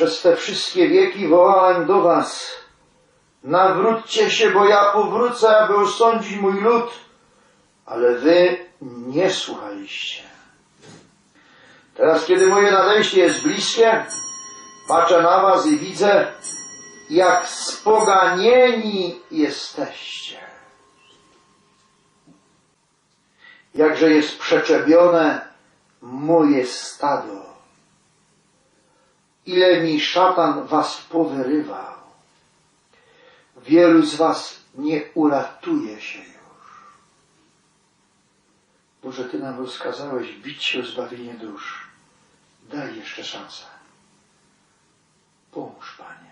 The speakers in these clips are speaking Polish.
Przez te wszystkie wieki wołałem do was. Nawróćcie się, bo ja powrócę, aby osądzić mój lud. Ale wy nie słuchaliście. Teraz, kiedy moje nadejście jest bliskie, patrzę na was i widzę, jak spoganieni jesteście. Jakże jest przeczepione moje stado. Ile mi szatan was powyrywał. Wielu z was nie uratuje się już. Boże, Ty nam rozkazałeś bić się o zbawienie dusz. Daj jeszcze szansę. Pomóż, Panie.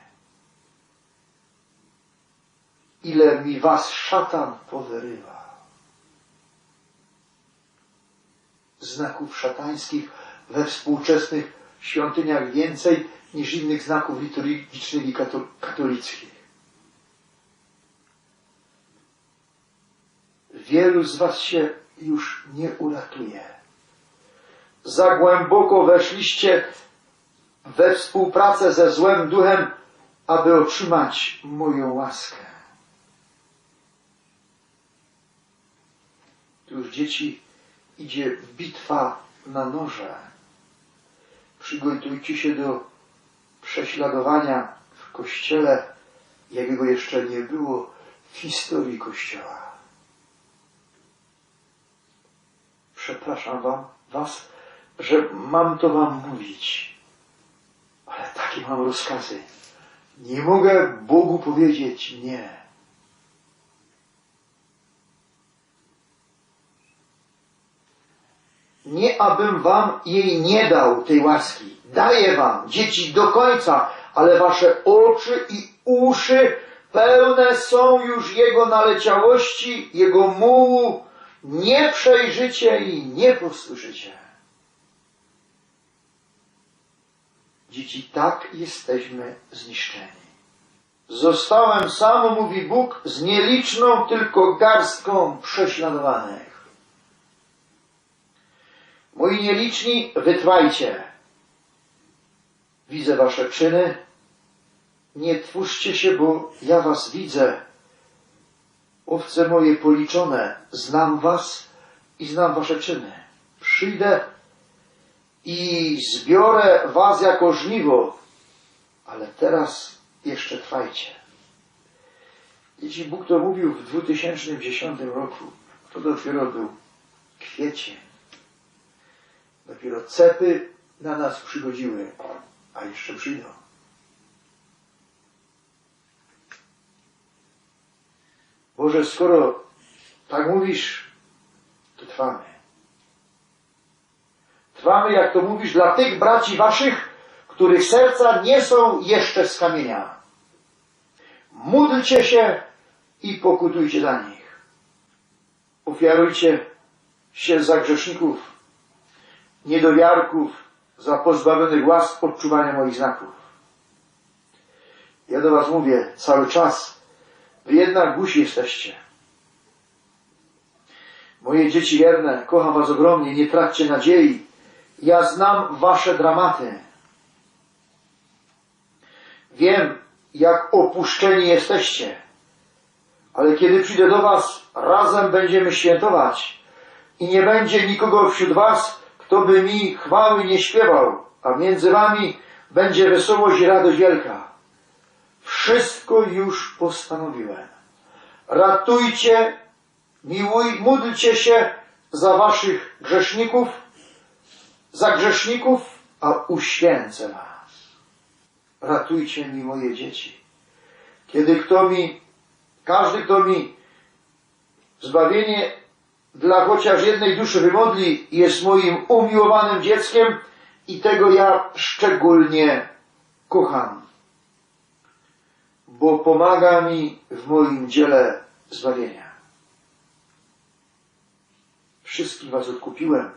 Ile mi was szatan powyrywał. Znaków szatańskich we współczesnych świątyniach więcej niż innych znaków liturgicznych i kato- katolickich. Wielu z was się już nie uratuje. Za głęboko weszliście we współpracę ze złym duchem, aby otrzymać moją łaskę. Tu już dzieci idzie bitwa na noże. Przygotujcie się do prześladowania w kościele, jakiego jeszcze nie było w historii kościoła. Przepraszam wam, was, że mam to wam mówić, ale takie mam rozkazy. Nie mogę Bogu powiedzieć nie. Nie abym wam jej nie dał, tej łaski. Daję wam, dzieci, do końca, ale wasze oczy i uszy pełne są już Jego naleciałości, Jego mułu. Nie przejrzycie i nie posłyszycie. Dzieci, tak jesteśmy zniszczeni. Zostałem sam, mówi Bóg, z nieliczną tylko garstką prześladowanych. Moi nieliczni, wytrwajcie. Widzę wasze czyny. Nie twórzcie się, bo ja was widzę. Owce moje policzone, znam was i znam wasze czyny. Przyjdę i zbiorę was jako żniwo, ale teraz jeszcze trwajcie. Jeśli Bóg to mówił w 2010 roku, to dopiero był kwiecień. Dopiero cepy na nas przychodziły, a jeszcze przyjdą. Boże, skoro tak mówisz, to trwamy. Trwamy, jak to mówisz, dla tych braci waszych, których serca nie są jeszcze z kamienia. Módlcie się i pokutujcie za nich. Ofiarujcie się za grzeszników, niedowiarków, za pozbawionych łask odczuwania moich znaków. Ja do was mówię cały czas, wy jednak głusi jesteście. Moje dzieci wierne, kocham was ogromnie, nie traccie nadziei. Ja znam wasze dramaty. Wiem, jak opuszczeni jesteście. Ale kiedy przyjdę do was, razem będziemy świętować. I nie będzie nikogo wśród was, kto by mi chwały nie śpiewał, a między wami będzie wesołość i radość wielka. Wszystko już postanowiłem. Ratujcie, miłuj, módlcie się za waszych grzeszników, za grzeszników, a uświęcę was. Ratujcie mi moje dzieci. Kiedy kto mi, każdy kto mi zbawienie dla chociaż jednej duszy wymodli, jest moim umiłowanym dzieckiem i tego ja szczególnie kocham, bo pomaga mi w moim dziele zbawienia. Wszystkich was odkupiłem,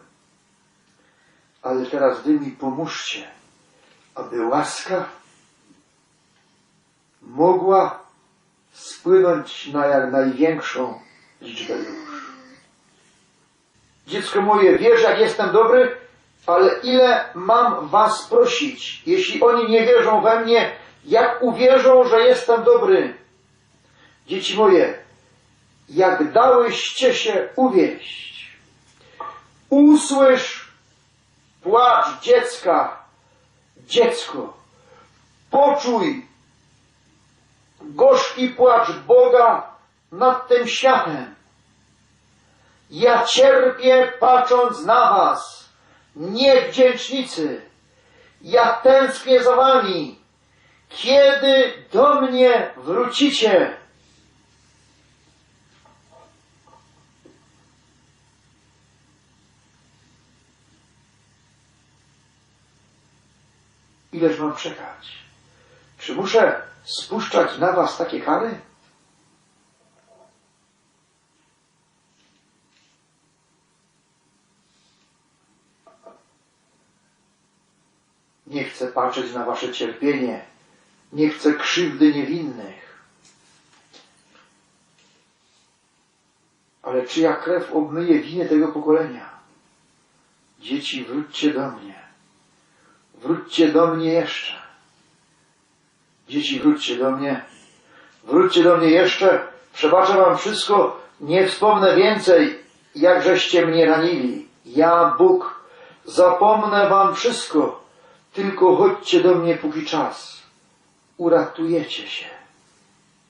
ale teraz wy mi pomóżcie, aby łaska mogła spłynąć na jak największą liczbę dusz. Dziecko moje, wiesz, jak jestem dobry Ale ile mam was prosić, jeśli oni nie wierzą we mnie, jak uwierzą, że jestem dobry? Dzieci moje, jak dałyście się uwieść, usłysz płacz dziecka, dziecko, poczuj gorzki płacz Boga nad tym światem. Ja cierpię patrząc na was, niewdzięcznicy. Ja tęsknię za wami. Kiedy do mnie wrócicie? Ileż mam czekać? Czy muszę spuszczać na was takie kary? Nie chcę patrzeć na wasze cierpienie. Nie chcę krzywdy niewinnych. Ale czyja krew obmyje winy tego pokolenia? Dzieci, wróćcie do mnie. Wróćcie do mnie jeszcze. Dzieci, wróćcie do mnie. Wróćcie do mnie jeszcze. Przebaczę wam wszystko. Nie wspomnę więcej, jak żeście mnie ranili. Ja, Bóg, zapomnę wam wszystko. Tylko chodźcie do mnie póki czas. Uratujecie się.